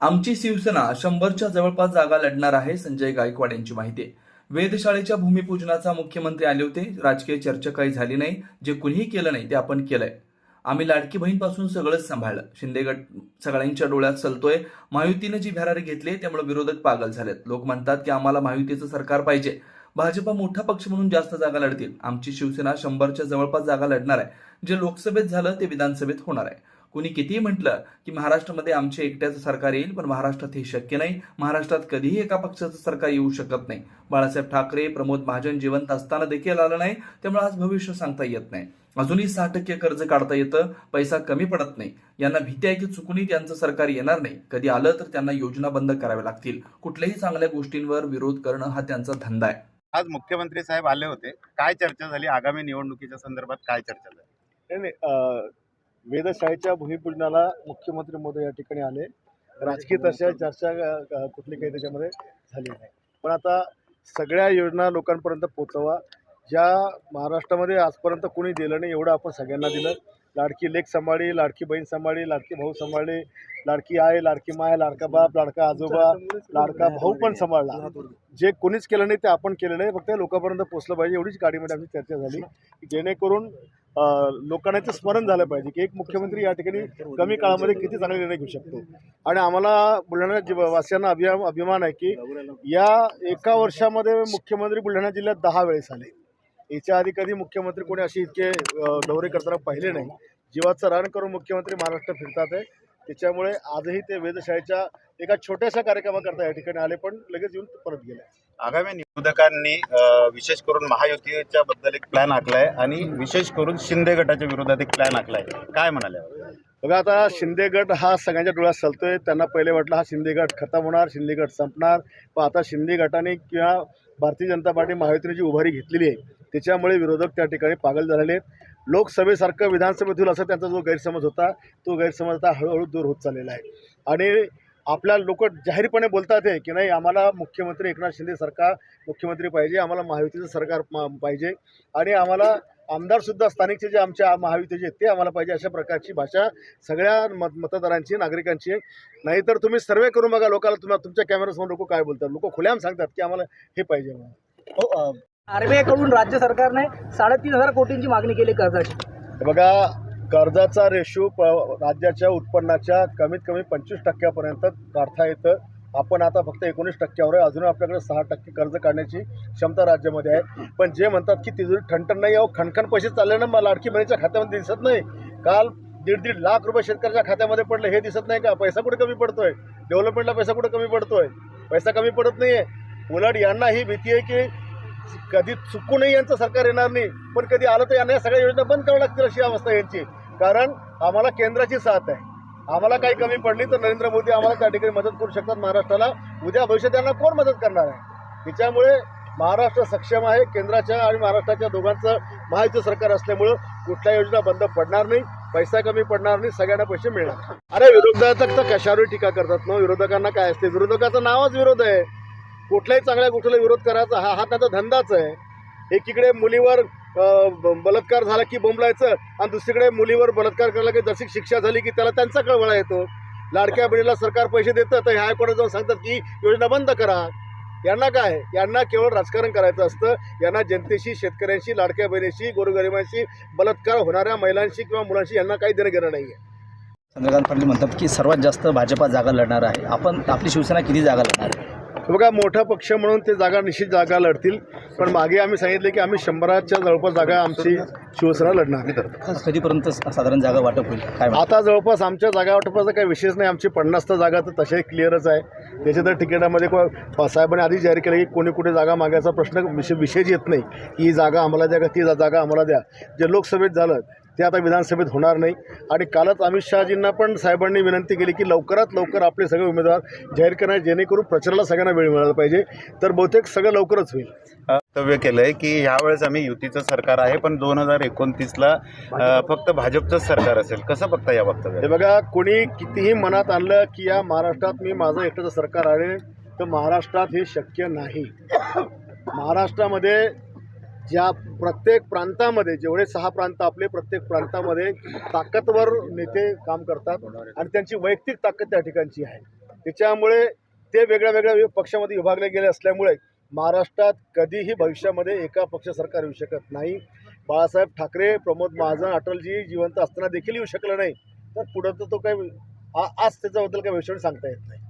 आमची शिवसेना शंभरच्या जवळपास जागा लढणार आहे संजय गायकवाड यांची माहिती आहे. वेधशाळेच्या भूमिपूजनाचा मुख्यमंत्री आले होते. राजकीय चर्चा काही झाली नाही. जे कुणीही केलं नाही ते आपण केलंय. आम्ही लाडकी बहीणपासून सगळंच सांभाळलं. शिंदे गट सगळ्यांच्या डोळ्यात चलतोय महायुतीने जी भरारी घेतली त्यामुळे विरोधक पागल झालेत. लोक म्हणतात की आम्हाला महायुतीचं सरकार पाहिजे. भाजपा मोठा पक्ष म्हणून जास्त जागा लढतील. आमची शिवसेना शंभरच्या जवळपास जागा लढणार आहे. जे लोकसभेत झालं ते विधानसभेत होणार आहे. कुणी कितीही म्हटलं की महाराष्ट्रामध्ये आमचे एकट्याचं सरकार येईल पण महाराष्ट्रात हे शक्य नाही. महाराष्ट्रात कधीही एका पक्षाचं सरकार येऊ शकत नाही. बाळासाहेब ठाकरे प्रमोद महाजन जिवंत असताना देखील आलं नाही त्यामुळे आज भविष्य सांगता येत नाही. अजूनही सहा टक्के कर्ज काढता येतं पैसा कमी पडत नाही. यांना भीती आहे की चुकूनही त्यांचं सरकार येणार नाही. कधी आलं तर त्यांना योजना बंद कराव्या लागतील. कुठल्याही चांगल्या गोष्टींवर विरोध करणं हा त्यांचा धंदा आहे. आज मुख्यमंत्री साहेब आले होते. काय चर्चा झाली? आगामी निवडणुकीच्या संदर्भात काय चर्चा झाली? नाही वेधशाळेच्या भूमिपूजनाला मुख्यमंत्री मोदी या ठिकाणी आले. राजकीय तशा चर्चा कुठली काही त्याच्यामध्ये झाली नाही. पण आता सगळ्या योजना लोकांपर्यंत पोचवा ज्या महाराष्ट्रामध्ये आजपर्यंत कोणी दिलं नाही एवढं आपण सगळ्यांना दिलं. लाडकी लेख सांभाळी लाडकी बहीण सांभाळी लाडकी भाऊ सांभाळी लाडकी आई लाडकी माय लाडका बाप लाडका आजोबा लाडका भाऊ पण सांभाळला. जे कोणीच केलं नाही ते आपण केलं नाही. फक्त लोकांपर्यंत पोचलं पाहिजे एवढीच गाडीमध्ये आमची चर्चा झाली. की जेणेकरून लोकांना ते स्मरण झालं पाहिजे की एक मुख्यमंत्री या ठिकाणी कमी काळामध्ये किती चांगले निर्णय घेऊ शकतो. आणि आम्हाला बुलढाणा जि वासियांना अभिया अभिमान आहे की या एका वर्षामध्ये मुख्यमंत्री बुलढाणा जिल्ह्यात दहा वेळेस आले. याच्या आधी कधी मुख्यमंत्री कोणी असे इतके दौरे करताना पाहिले नाही. जीवाचं रान करून मुख्यमंत्री महाराष्ट्र फिरतात आहे. त्याच्यामुळे आजही ते वेधशाळेच्या एका छोट्याशा कार्यक्रमाकरता या ठिकाणी आले पण लगेच येऊन परत गेले. आगामी निवडणुकांनी अं, विशेष करून महायुतीच्या बद्दल एक प्लॅन आखलाय आणि विशेष करून शिंदे गटाच्या विरोधात एक प्लॅन आखलाय. काय म्हणाले? बघा आता शिंदे गट हा सगळ्यांच्या डोळ्यात चालतोय त्यांना पहिले वाटलं हा शिंदे गट खतम होणार शिंदे गट संपणार. पण आता शिंदे गटाने किंवा भारतीय जनता पार्टी महायुतीने जी उभारी घेतलेली आहे त्याच्यामुळे विरोधक त्या ठिकाणी पागल झालेले आहेत. लोकसभेसारखं विधानसभेत होईल असा त्यांचा जो गैरसमज होता तो गैरसमज आता हळूहळू दूर होत चाललेला आहे. आणि आपल्या लोक जाहीरपणे बोलतात आहे की नाही आम्हाला मुख्यमंत्री एकनाथ शिंदे सरकार मुख्यमंत्री पाहिजे आम्हाला महायुतीचं सरकार पाहिजे. आणि आम्हाला आमदारसुद्धा स्थानिकचे जे आमच्या महायुतीचे आहेत ते आम्हाला पाहिजे अशा प्रकारची भाषा सगळ्या मत मतदारांची नागरिकांची. नाहीतर तुम्ही सर्वे करून बघा लोकांना तुम्हाला तुमच्या कॅमेऱ्यासमोर लोक काय बोलतात. लोक खुल्याम सांगतात की आम्हाला हे पाहिजे म्हणून. आरबीआयकडून राज्य सरकारने साडेतीन हजार कोटींची मागणी केली कर्जाची. हे बघा कर्जाचा रेशो प राज्याच्या उत्पन्नाच्या कमीत कमी पंचवीस टक्क्यापर्यंत काढता येतं. आपण आता फक्त एकोणीस टक्क्यावर आहे. अजून आपल्याकडे सहा टक्के कर्ज काढण्याची क्षमता राज्यामध्ये आहे. पण जे म्हणतात की तिजोरी ठणठण नाही अहो खणखण पैसे चालल्यानं मला लाडकी बहिणीच्या खात्यामध्ये दिसत नाही. काल दीड दीड लाख रुपये शेतकऱ्याच्या खात्यामध्ये पडले हे दिसत नाही का? पैसा कुठे कमी पडतोय? डेव्हलपमेंटला पैसा कुठे कमी पडतोय? पैसा कमी पडत नाही आहे उलट यांना ही भीती आहे की कधी चुकूनही यांचं सरकार येणार नाही पण कधी आलं तर यांना या सगळ्या योजना बंद कराव्या लागतील अशी अवस्था यांची. कारण आम्हाला केंद्राची साथ आहे. आम्हाला काही कमी पडली तर नरेंद्र मोदी आम्हाला त्या ठिकाणी मदत करू शकतात महाराष्ट्राला. उद्या भविष्यात त्यांना कोण मदत करणार आहे? त्याच्यामुळे महाराष्ट्र सक्षम आहे केंद्राच्या आणि महाराष्ट्राच्या दोघांचं महायुतीचं सरकार असल्यामुळं कुठल्या योजना बंद पडणार नाही पैसा कमी पडणार नाही सगळ्यांना पैसे मिळणार अरे विरोधक तर कशावर टीका करतात ना विरोधकांना काय असते? विरोधकाचं नावच विरोध आहे. कुठल्याही चांगल्या गोष्टीला विरोध करायचा हा हा त्याचा धंदाच आहे. एकीकडे मुलीवर बलात्कार झाला की बोंबलायचं आणि दुसरीकडे मुलीवर बलात्कार करायला की जशी शिक्षा झाली की त्याला त्यांचा कळवळा येतो. लाडक्या बहिणीला सरकार पैसे देतं तर हायकोर्टात जाऊन सांगतात की योजना बंद करा. यांना काय? यांना केवळ राजकारण करायचं असतं. यांना जनतेशी शेतकऱ्यांशी लाडक्या बहिणीशी गोरगरिबांशी बलात्कार होणाऱ्या महिलांशी किंवा मुलांशी यांना काही देणं घेणं नाही आहे चंद्रकांत पाटील म्हणतात की सर्वात जास्त भाजपा जागा लढणार आहे. आपण आपली शिवसेना किती जागा लढणार आहे? बघा मोठा पक्ष म्हणून ते जागा निश्चित जागा लढतील. पण मागे आम्ही सांगितले की आम्ही शंभराच्या जवळपास जागा आमची शिवसेना लढणार. कधीपर्यंत साधारण जागा वाटप होईल? काय? आता जवळपास आमच्या जागा वाटपाचा काही विशेष नाही. आमची पन्नास तर जागा तर तशाही क्लिअरच आहे. त्याच्या तर तिकिटामध्ये साहेबांनी आधी जाहीर केलं की कोणी कुठे जागा मागायचा प्रश्न विषय विषयच येत नाही. की ही जागा आम्हाला द्या का ती जागा आम्हाला द्या. जे लोकसभेत झालं ते आता विधानसभेत होणार नाही. आणि कालच अमित शहाजींना पण साहेबांनी विनंती केली की लवकरात लवकर आपले सगळे उमेदवार जाहीर करणार जेणेकरून प्रचाराला सगळ्यांना वेळ मिळाला पाहिजे. तर बहुतेक सगळं लवकरच होईल. वक्तव्य केलंय की ह्यावेळेस आम्ही युतीचं सरकार आहे पण दोन हजार एकोणतीसला फक्त भाजपचंच सरकार असेल. कसं बघता या वक्तव्य हे बघा कोणी कितीही मनात आणलं की या महाराष्ट्रात मी माझं एकट्याचं सरकार आहे तर महाराष्ट्रात हे शक्य नाही. महाराष्ट्रामध्ये ज्या प्रत्येक प्रांतामध्ये जेवढे सहा प्रांत आपले प्रत्येक प्रांतामध्ये ताकदवर नेते काम करतात आणि त्यांची वैयक्तिक ताकद त्या ठिकाणची आहे. त्याच्यामुळे ते वेगळ्या वेगळ्या पक्षामध्ये विभागले गेले असल्यामुळे महाराष्ट्रात कधीही भविष्यामध्ये एका पक्ष सरकार येऊ शकत नाही. बाळासाहेब ठाकरे प्रमोद महाजन अटलजी जिवंत असताना देखील येऊ शकलं नाही. तर पुढं तर तो काही आ- आज त्याच्याबद्दल काही भविष्यवाणी सांगता येत नाही.